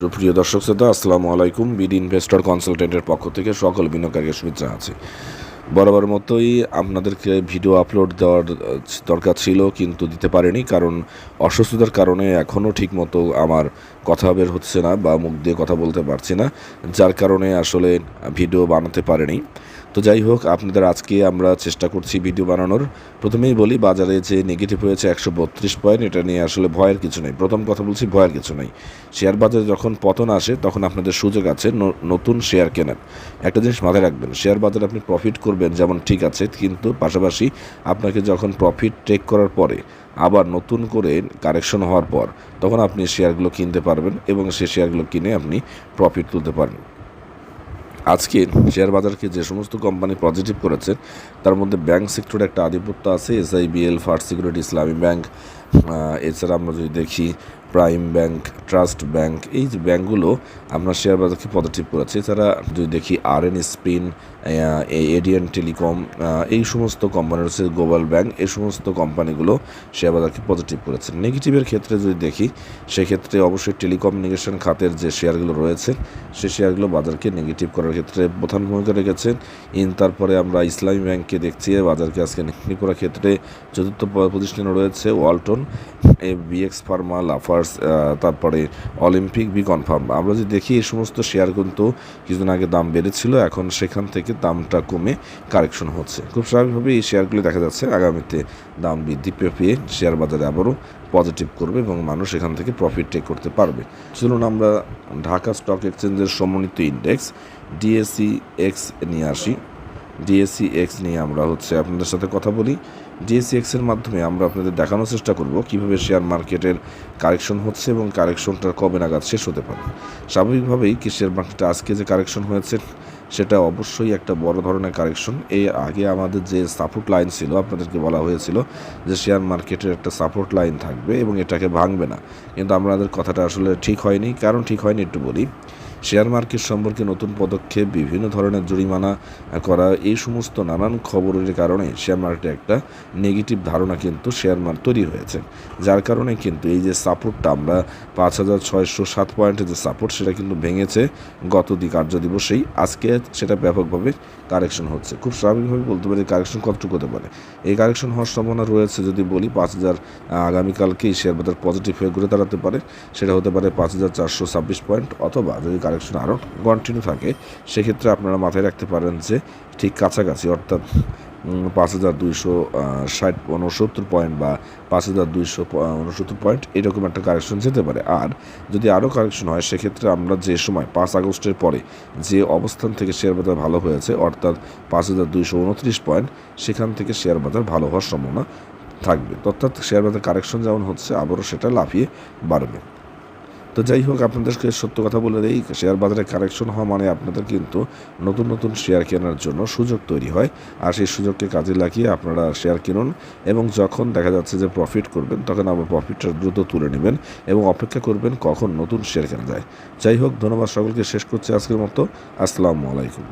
প্রিয় দর্শক শ্রোতা, আসসালামু আলাইকুম। বিড ইনভেস্টর কনসালটেন্টের পক্ষ থেকে সকল বিনিয়োগকারীকে শুভেচ্ছা আছে বরাবর মতোই আপনাদেরকে ভিডিও আপলোড দেওয়ার দরকার ছিল, কিন্তু দিতে পারিনি কারণ অসুস্থতার কারণে এখনও ঠিকমতো আমার কথা বের হচ্ছে না বা মুখ দিয়ে কথা বলতে পারছি না, যার কারণে আসলে ভিডিও বানাতে পারিনি। তো যাই হোক, আপনাদের আজকে আমরা চেষ্টা করছি ভিডিও বানানোর। প্রথমেই বলি, বাজারে যে নেগেটিভ হয়েছে একশো বত্রিশ পয়েন্ট এটা নিয়ে আসলে ভয়ের কিছু নেই। প্রথম কথা বলছি, ভয়ের কিছু নেই। শেয়ার বাজারে যখন পতন আসে, তখন আপনাদের সুযোগ আছে নতুন শেয়ার কেনার। একটা জিনিস মাথায় রাখবেন, শেয়ার বাজারে আপনি প্রফিট করবেন যেমন ঠিক আছে, কিন্তু পাশাপাশি আপনাকে যখন প্রফিট টেক করার পরে আবার নতুন করে কারেকশন হওয়ার পর, তখন আপনি শেয়ারগুলো কিনতে পারবেন এবং সেই শেয়ারগুলো কিনে আপনি প্রফিট তুলতে পারবেন। আজকে শেয়ার বাজারকে যে সমস্ত কোম্পানি পজিটিভ করেছে, তার মধ্যে ব্যাংক সেক্টরে একটা আধিপত্য আছে SIBL first security Islami bank এছাড়া আমরা যদি দেখি প্রাইম ব্যাংক ট্রাস্ট ব্যাংক এই যে ব্যাংকগুলো আমরা শেয়ার বাজারকে পজিটিভ করেছে। এছাড়া যদি দেখি আর এন স্পিন এডিয়ান টেলিকম এই সমস্ত কোম্পানি রয়েছে গ্লোবাল ব্যাংক এই সমস্ত কোম্পানিগুলো শেয়ার বাজারকে পজিটিভ করেছে। নেগেটিভের ক্ষেত্রে যদি দেখি, সেক্ষেত্রে অবশ্যই টেলিকমিউনিকেশন খাতের যে শেয়ারগুলো রয়েছে, সেই শেয়ারগুলো বাজারকে নেগেটিভ করার ক্ষেত্রে প্রধান ভূমিকা রেখেছেন। ইন তারপরে আমরা ইসলামী ব্যাংককে দেখছি, বাজারকে আজকে নেগেটিভ করার ক্ষেত্রে চতুর্থ প- পজিশনে রয়েছে ওয়ালটন এ বিএক্স ফার্মা লাফার্স আহ, তারপরে অলিম্পিক বি কনফার্ম আমরা যদি দেখি এই সমস্ত শেয়ার কিন্তু কিছুদিন আগে দাম বেড়েছিল এখন সেখান থেকে দামটা কমে কারেকশন হচ্ছে। খুব স্বাভাবিকভাবে এই শেয়ারগুলি দেখা যাচ্ছে আগামীতে দাম বৃদ্ধি পেয়ে শেয়ার বাজারে আবারও পজিটিভ করবে এবং মানুষ এখান থেকে প্রফিট টেক করতে পারবে। চলুন আমরা ঢাকা স্টক এক্সচেঞ্জের সমন্বিত ইন্ডেক্স ডিএসসি এক্স নিয়ে আসি। ডিএসসি এক্স নিয়ে আমরা হচ্ছে আপনাদের সাথে কথা বলি। ডিএসসি এক্সের মাধ্যমে আমরা আপনাদের দেখানোর চেষ্টা করব কীভাবে শেয়ার মার্কেটের কারেকশন হচ্ছে এবং কারেকশনটা কবে নাগাদ শেষ হতে পারে। স্বাভাবিকভাবেই কি শেয়ার মার্কেটে আজকে যে কারেকশন হয়েছে, সেটা অবশ্যই একটা বড় ধরনের কারেকশন এই আগে আমাদের যে সাপোর্ট লাইন ছিল, আপনাদেরকে বলা হয়েছিল যে শেয়ার মার্কেটের একটা সাপোর্ট লাইন থাকবে এবং এটাকে ভাঙবে না। কিন্তু আমাদের কথাটা আসলে ঠিক হয়নি। কারণ ঠিক হয়নি একটু বলি। শেয়ার মার্কেট সম্পর্কে নতুন পদক্ষেপ, বিভিন্ন ধরনের জরিমানা করা, এই সমস্ত নানান খবরের কারণে শেয়ার মার্কেটে একটা নেগেটিভ ধারণা কিন্তু শেয়ার মার্কেট তৈরি হয়েছে। যার কারণে কিন্তু এই যে সাপোর্টটা আমরা পাঁচ হাজার ছয়শো সাত পয়েন্টের যে সাপোর্ট, সেটা কিন্তু ভেঙেছে গত দি কার্য দিবসেই। আজকে সেটা ব্যাপকভাবে কারেকশন হচ্ছে। খুব স্বাভাবিকভাবে বলতে পারি কারেকশন কতটুকু হতে পারে। এই কারেকশন হওয়ার সম্ভাবনা রয়েছে যদি বলি পাঁচ হাজার আগামীকালকেই শেয়ার বাজার পজিটিভ হয়ে ঘুরে দাঁড়াতে পারে। সেটা হতে পারে পাঁচ হাজার চারশো ছাব্বিশ পয়েন্ট অথবা যদি কারেকশন আরও কন্টিনিউ থাকে, সেক্ষেত্রে আপনারা মাথায় রাখতে পারেন যে ঠিক কাছাকাছি, অর্থাৎ পাঁচ হাজার দুইশো ষাট উনসত্তর পয়েন্ট বা পাঁচ হাজার দুইশো উনসত্তর পয়েন্ট এরকম একটা কারেকশন যেতে পারে। আর যদি আরও কারেকশন হয়, সেক্ষেত্রে আমরা যে সময়, পাঁচ আগস্টের পরে যে অবস্থান থেকে শেয়ার বাজার ভালো হয়েছে, অর্থাৎ পাঁচ হাজার দুইশো উনত্রিশ পয়েন্ট সেখান থেকে শেয়ার বাজার ভালো হওয়ার সম্ভাবনা থাকবে। অর্থাৎ শেয়ার বাজার কারেকশন যেমন হচ্ছে, আবারও সেটা লাফিয়ে বাড়বে। তো যাই হোক, আপনাদেরকে সত্য কথা বলে দেই শেয়ার বাজারে কারেকশন হওয়া মানে আপনাদের কিন্তু নতুন নতুন শেয়ার কেনার জন্য সুযোগ তৈরি হয়। আর সেই সুযোগকে কাজে লাগিয়ে আপনারা শেয়ার কিনুন এবং যখন দেখা যাচ্ছে যে প্রফিট করবেন, তখন আবার প্রফিটটা দ্রুত তুলে নেবেন এবং অপেক্ষা করবেন কখন নতুন শেয়ার কেনা যায়। যাই হোক, ধন্যবাদ সকলকে। শেষ করছি আজকের মতো। আসসালামু আলাইকুম।